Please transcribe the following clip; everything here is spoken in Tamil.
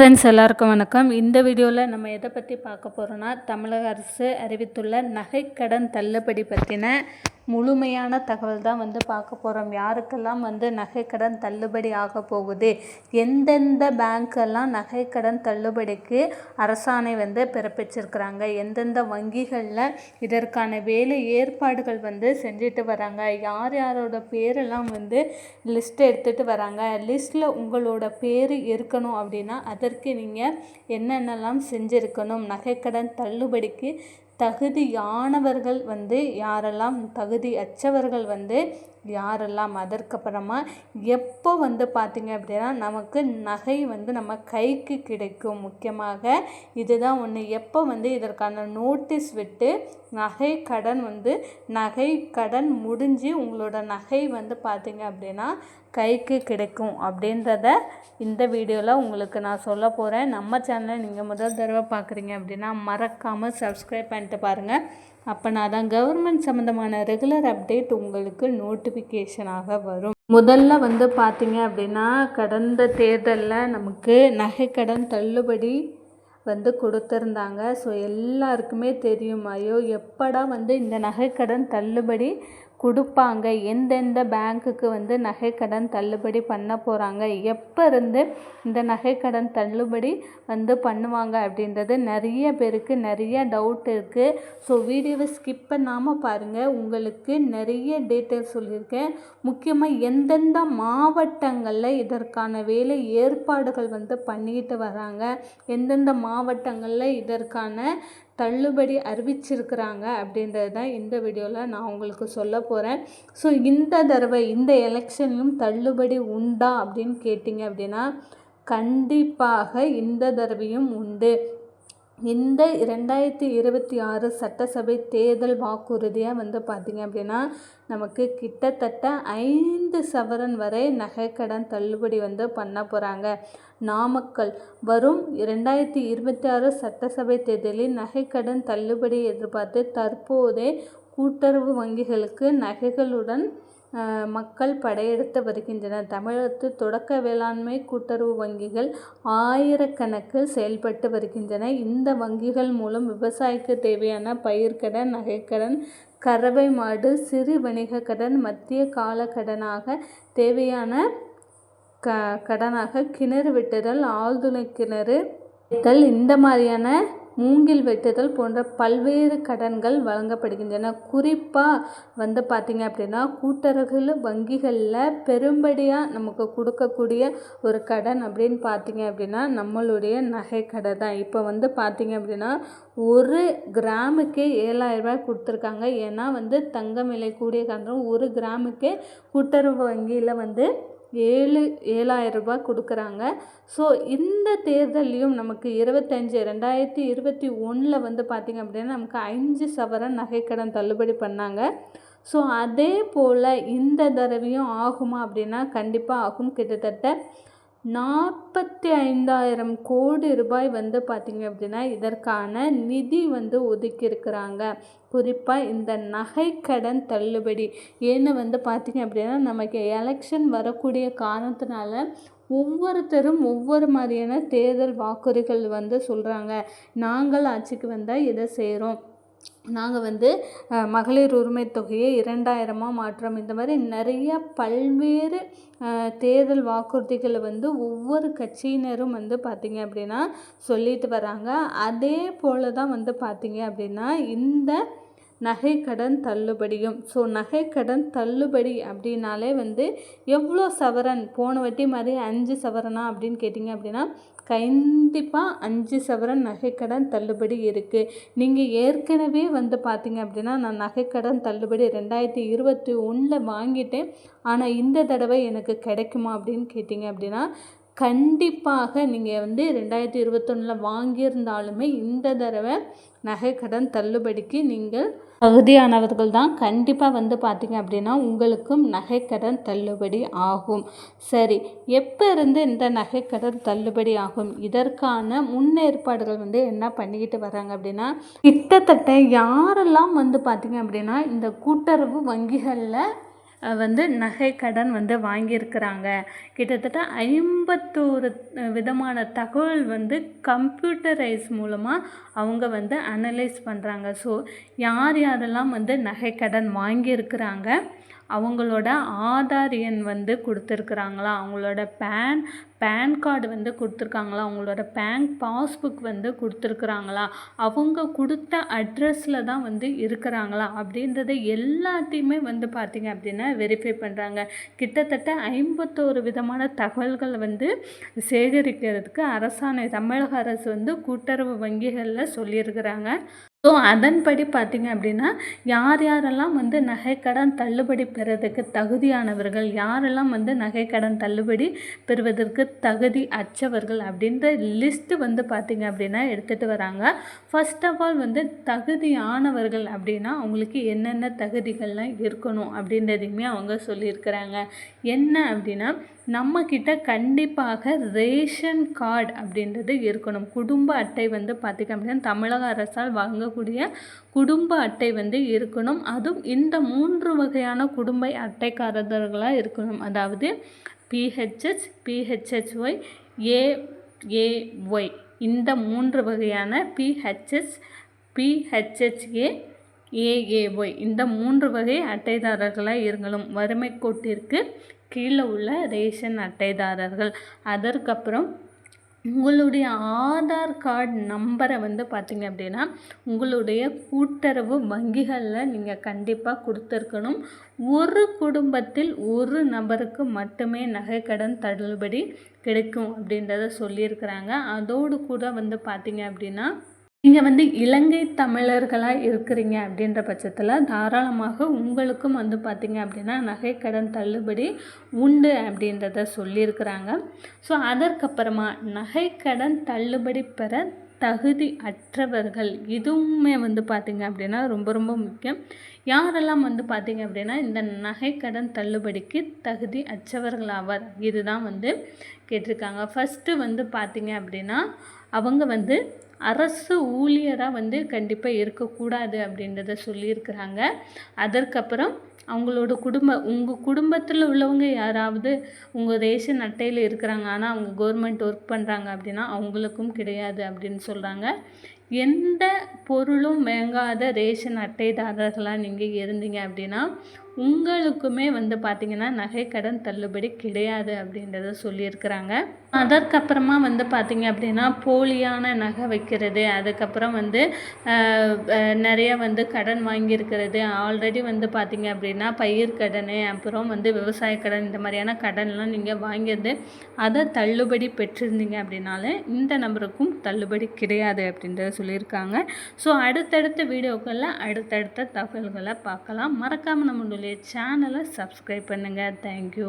ஃப்ரெண்ட்ஸ் எல்லாருக்கும் வணக்கம். இந்த வீடியோவில் நம்ம எதை பற்றி பார்க்க போகிறோன்னா தமிழக அரசு அறிவித்துள்ள நகைக்கடன் தள்ளுபடி பற்றின முழுமையான தகவல் தான் வந்து பார்க்க போகிறோம் யாருக்கெல்லாம் வந்து நகைக்கடன் தள்ளுபடி ஆக போகுது? எந்தெந்த பேங்க்கெல்லாம் நகைக்கடன் தள்ளுபடிக்கு அரசாணை வந்து பிறப்பிச்சிருக்கிறாங்க? எந்தெந்த வங்கிகளில் இதற்கான வேலை ஏற்பாடுகள் வந்து செஞ்சுட்டு வராங்க? யார் யாரோட பேரெல்லாம் வந்து லிஸ்ட் எடுத்துகிட்டு வராங்க? லிஸ்ட்டில் உங்களோட பேர் இருக்கணும் அப்படின்னா அதற்கு நீங்கள் என்னென்னலாம் செஞ்சுருக்கணும்? நகைக்கடன் தள்ளுபடிக்கு தகுதியானவர்கள் வந்து யாரெல்லாம் தகுதி அற்றவர்கள் வந்து யாரெல்லாம் அதற்கப்புறமா எப்போ வந்து பார்த்திங்க அப்படின்னா நமக்கு நகை வந்து நம்ம கைக்கு கிடைக்கும். முக்கியமாக இதுதான் ஒன்று எப்போ வந்து இதற்கான நோட்டீஸ் விட்டு நகை கடன் வந்து நகை கடன் முடிஞ்சு உங்களோட நகை வந்து பார்த்திங்க அப்படின்னா கைக்கு கிடைக்கும் அப்படின்றத இந்த வீடியோவில் உங்களுக்கு நான் சொல்ல போகிறேன் நம்ம சேனலை நீங்கள் முதல் தடவை பார்க்குறீங்க அப்படின்னா மறக்காமல் சப்ஸ்கிரைப் பண்ணிட்டு பாருங்கள் அப்போனா தான் கவர்மெண்ட் சம்மந்தமான ரெகுலர் அப்டேட் உங்களுக்கு நோட்டிஃபிகேஷனாக வரும். முதல்ல வந்து பார்த்தீங்க அப்படின்னா கடந்த தேர்தலில் நமக்கு நகைக்கடன் தள்ளுபடி வந்து கொடுத்துருந்தாங்க. ஸோ எல்லாருக்குமே தெரியும் ஐயோ எப்படா வந்து இந்த நகைக்கடன் தள்ளுபடி கொடுப்பாங்க. எந்தெந்த பேங்க்குக்கு வந்து நகைக்கடன் தள்ளுபடி பண்ண போகிறாங்க எப்போ இருந்து இந்த நகைக்கடன் தள்ளுபடி வந்து பண்ணுவாங்க அப்படின்றது நிறைய பேருக்கு நிறைய டவுட் இருக்குது ஸோ வீடியோவை ஸ்கிப் பண்ணாமல் பாருங்கள் உங்களுக்கு நிறைய டீட்டெயில்ஸ் சொல்லியிருக்கேன். முக்கியமாக எந்தெந்த மாவட்டங்களில் இதற்கான வேலை ஏற்பாடுகள் வந்து பண்ணிக்கிட்டு வராங்க. எந்தெந்த மாவட்டங்களில் இதற்கான தள்ளுபடி அறிவிச்சிருக்கிறாங்க அப்படின்றது தான் இந்த வீடியோவில் நான் உங்களுக்கு சொல்ல போகிறேன் ஸோ இந்த தடவை இந்த எலெக்ஷன்லையும் தள்ளுபடி உண்டா அப்படின்னு கேட்டிங்க அப்படின்னா கண்டிப்பாக இந்த தடவையும் உண்டு. இந்த ரெண்டாயிரத்தி இருபத்தி ஆறு சட்டசபை தேர்தல் வாக்குறுதியாக வந்து பார்த்திங்க அப்படின்னா நமக்கு கிட்டத்தட்ட ஐந்து சவரன் வரை நகைக்கடன் தள்ளுபடி வந்து பண்ண போகிறாங்க நாமக்கல் வரும் ரெண்டாயிரத்தி இருபத்தி ஆறு சட்டசபை தேர்தலில் நகைக்கடன் தள்ளுபடி எதிர்பார்த்து தற்போதே கூட்டுறவு வங்கிகளுக்கு நகைகளுடன் மக்கள் படையெடுத்து வருகின்றனர். தமிழகத்தில் தொடக்க வேளாண்மை கூட்டுறவு வங்கிகள் ஆயிரக்கணக்கில் செயல்பட்டு வருகின்றன. இந்த வங்கிகள் மூலம் விவசாயிக்கு தேவையான பயிர்க்கடன் நகைக்கடன் கறவை மாடு சிறு வணிக கடன் மத்திய கால கடனாக தேவையான க கடனாக கிணறு வெட்டுதல் ஆழ்துளை கிணறு இந்த மாதிரியான மூங்கில் வெட்டுதல் போன்ற பல்வேறு கடன்கள் வழங்கப்படுகின்றன. குறிப்பாக வந்து பார்த்திங்க அப்படின்னா கூட்டுறவு வங்கிகளில் பெரும்படியாக நமக்கு கொடுக்கக்கூடிய ஒரு கடன் அப்படின்னு பார்த்திங்க அப்படின்னா நம்மளுடைய நகை கடை தான். இப்போ வந்து பார்த்திங்க அப்படின்னா ஒரு கிராமுக்கே ஏழாயிரரூபாய் கொடுத்துருக்காங்க. ஏன்னா வந்து தங்கம் விலை கூடிய காரணம் ஒரு கிராமுக்கே கூட்டுறவு வங்கியில் வந்து ஏழு ஏழாயிரம் ரூபாய் கொடுக்குறாங்க. ஸோ இந்த தேர்தல்லையும் நமக்கு இருபத்தஞ்சி ரெண்டாயிரத்தி இருபத்தி ஒன்றில் வந்து பார்த்திங்க அப்படின்னா நமக்கு அஞ்சு சவரன் நகைக்கடன் தள்ளுபடி பண்ணாங்க. ஸோ அதே போல் இந்த தடவையும் ஆகுமா அப்படின்னா கண்டிப்பாக ஆகும். கிட்டத்தட்ட நாற்பத்தி ஐந்தாயிரம் கோடி ரூபாய் வந்து பார்த்திங்க அப்படின்னா இதற்கான நிதி வந்து ஒதுக்கியிருக்கிறாங்க. குறிப்பாக இந்த நகைக்கடன் தள்ளுபடி. ஏன்னு வந்து பார்த்திங்க அப்படின்னா நமக்கு எலெக்ஷன் வரக்கூடிய காரணத்தினால ஒவ்வொருத்தரும் ஒவ்வொரு மாதிரியான தேர்தல் வாக்குறுதிகள் வந்து சொல்கிறாங்க நாங்கள் ஆட்சிக்கு வந்தால் இதை செய்கிறோம் நாங்கள் வந்து மகளிர் உரிமை தொகையை இரண்டாயிரமாக மாற்றம். இந்த மாதிரி நிறைய பல்வேறு தேர்தல் வாக்குறுதிகளை வந்து ஒவ்வொரு கட்சியினரும் வந்து பார்த்திங்க அப்படின்னா சொல்லிட்டு வராங்க. அதே போல் தான் வந்து பார்த்திங்க அப்படின்னா இந்த நகைக்கடன் தள்ளுபடியும். ஸோ நகைக்கடன் தள்ளுபடி அப்படின்னாலே வந்து எவ்வளோ சவரன்? போன வட்டி மாதிரி அஞ்சு சவரனா அப்படின்னு கேட்டிங்க அப்படின்னா கண்டிப்பாக அஞ்சு சவரன் நகைக்கடன் தள்ளுபடி இருக்குது நீங்கள் ஏற்கனவே வந்து பார்த்தீங்க அப்படின்னா நான் நகைக்கடன் தள்ளுபடி ரெண்டாயிரத்தி இருபத்தி ஒன்றில் வாங்கிட்டேன். ஆனால் இந்த தடவை எனக்கு கிடைக்குமா அப்படின்னு கேட்டிங்க அப்படின்னா கண்டிப்பாக நீங்கள் வந்து ரெண்டாயிரத்தி இருபத்தொன்னில் வாங்கியிருந்தாலுமே இந்த தடவை நகைக்கடன் தள்ளுபடிக்கு நீங்கள் தகுதியானவர்கள் தான். கண்டிப்பாக வந்து பார்த்திங்க அப்படின்னா உங்களுக்கும் நகைக்கடன் தள்ளுபடி ஆகும். சரி எப்போ இருந்து இந்த நகைக்கடன் தள்ளுபடி ஆகும்? இதற்கான முன்னேற்பாடுகள் வந்து என்ன பண்ணிக்கிட்டு வராங்க அப்படின்னா கிட்டத்தட்ட யாரெல்லாம் வந்து பார்த்திங்க அப்படின்னா இந்த கூட்டுறவு வங்கிகளில் வந்து நகை கடன் வந்து வாங்கியிருக்கிறாங்க. கிட்டத்தட்ட ஐம்பத்தோரு விதமான தகவல் வந்து கம்ப்யூட்டரைஸ் மூலமாக அவங்க வந்து அனலைஸ் பண்ணுறாங்க ஸோ யார் யாரெல்லாம் வந்து நகை கடன் வாங்கியிருக்கிறாங்க அவங்களோட ஆதார் எண் வந்து கொடுத்துருக்குறாங்களா அவங்களோட பேன் பேன் கார்டு வந்து கொடுத்துருக்காங்களா? அவங்களோட பேங்க் பாஸ்புக் வந்து கொடுத்துருக்குறாங்களா? அவங்க கொடுத்த அட்ரஸில் தான் வந்து இருக்கிறாங்களா? அப்படின்றத எல்லாத்தையுமே வந்து பார்த்திங்க அப்படின்னா வெரிஃபை பண்ணுறாங்க கிட்டத்தட்ட ஐம்பத்தோரு விதமான தகவல்கள் வந்து சேகரிக்கிறதுக்கு அரசாணை தமிழக அரசு வந்து கூட்டுறவு வங்கிகளில் சொல்லியிருக்கிறாங்க. ஸோ அதன்படி பார்த்திங்க அப்படின்னா யார் யாரெல்லாம் வந்து நகைக்கடன் தள்ளுபடி பெறதுக்கு தகுதியானவர்கள் யாரெல்லாம் வந்து நகைக்கடன் தள்ளுபடி பெறுவதற்கு தகுதி அற்றவர்கள் அப்படின்ற லிஸ்ட்டு வந்து பார்த்திங்க அப்படின்னா எடுத்துகிட்டு வராங்க. ஃபர்ஸ்ட் ஆஃப் ஆல் வந்து தகுதியானவர்கள் அப்படின்னா அவங்களுக்கு என்னென்ன தகுதிகள்லாம் இருக்கணும் அப்படின்றதையுமே அவங்க சொல்லியிருக்கிறாங்க. என்ன அப்படின்னா நம்மக்கிட்ட கண்டிப்பாக ரேஷன் கார்டு அப்படின்றது இருக்கணும். குடும்ப அட்டை வந்து பார்த்திங்க அப்படின்னா தமிழக அரசால் வழங்கக்கூடிய குடும்ப அட்டை வந்து இருக்கணும். அதுவும் இந்த மூன்று வகையான குடும்ப அட்டைக்காரர்களாக இருக்கணும். அதாவது பிஹெச்ஹெச் பிஹெச்ஹெச்ஒய் ஏஏஒய் இந்த மூன்று வகையான பிஹெச்எஸ் பிஹெச்ஹெச்ஏ ஏஏஒய் இந்த மூன்று வகை அட்டைதாரர்களாக இருக்கணும். வறுமை கோட்டிற்கு கீழே உள்ள ரேஷன் அட்டைதாரர்கள். அதற்கப்புறம் உங்களுடைய ஆதார் கார்டு நம்பரை வந்து பார்த்தீங்க அப்படின்னா உங்களுடைய கூட்டுறவு வங்கிகளில் நீங்கள் கண்டிப்பாக கொடுத்துருக்கணும். ஒரு குடும்பத்தில் ஒரு நபருக்கு மட்டுமே நகைக்கடன் தள்ளுபடி கிடைக்கும் அப்படின்றத சொல்லியிருக்கிறாங்க. அதோடு கூட வந்து பார்த்திங்க அப்படின்னா நீங்கள் வந்து இலங்கை தமிழர்களாக இருக்கிறீங்க அப்படின்ற பட்சத்தில் தாராளமாக உங்களுக்கும் வந்து பார்த்திங்க அப்படின்னா நகைக்கடன் தள்ளுபடி உண்டு அப்படின்றத சொல்லியிருக்கிறாங்க. ஸோ அதற்கப்புறமா நகைக்கடன் தள்ளுபடி பெற தகுதி அற்றவர்கள் இதுவுமே வந்து பார்த்திங்க அப்படின்னா ரொம்ப ரொம்ப முக்கியம். யாரெல்லாம் வந்து பார்த்திங்க அப்படின்னா இந்த நகைக்கடன் தள்ளுபடிக்கு தகுதி அற்றவர்கள் ஆவார் இதுதான் வந்து கேட்டிருக்காங்க. ஃபஸ்ட்டு வந்து பார்த்திங்க அப்படின்னா அவங்க வந்து அரசு ஊழியராக வந்து கண்டிப்பாக இருக்கக்கூடாது அப்படின்றத சொல்லியிருக்கிறாங்க. அதற்கப்புறம் அவங்களோட குடும்ப உங்கள் குடும்பத்தில் உள்ளவங்க யாராவது உங்கள் ரேஷன் அட்டையில் இருக்கிறாங்க. ஆனால் அவங்க கவர்மெண்ட் ஒர்க் பண்ணுறாங்க அப்படின்னா அவங்களுக்கும் கிடையாது அப்படின்னு சொல்கிறாங்க எந்த பொருளும் வாங்காத ரேஷன் அட்டைதாரர்களாக நீங்கள் இருந்தீங்க அப்படின்னா உங்களுக்குமே வந்து பார்த்திங்கன்னா நகைக்கடன் தள்ளுபடி கிடையாது அப்படின்றத சொல்லியிருக்கிறாங்க. அதற்கப்புறமா வந்து பார்த்திங்க அப்படின்னா போலியான நகை வைக்கிறது அதுக்கப்புறம் வந்து நிறைய வந்து கடன் வாங்கியிருக்கிறது ஆல்ரெடி வந்து பார்த்திங்க அப்படின்னா பயிர் கடன் அப்புறம் வந்து விவசாய கடன் இந்த மாதிரியான கடன்லாம் நீங்கள் வாங்கியது அதை தள்ளுபடி பெற்றிருந்தீங்க அப்படின்னாலே இந்த நம்பருக்கும் தள்ளுபடி கிடையாது அப்படின்றத சொல்லியிருக்காங்க. ஸோ அடுத்தடுத்த வீடியோக்களில் அடுத்தடுத்த தகவல்களை பார்க்கலாம். மறக்காமல் நம்மளுடைய சேனலை சப்ஸ்கிரைப் பண்ணுங்கள் தேங்க்யூ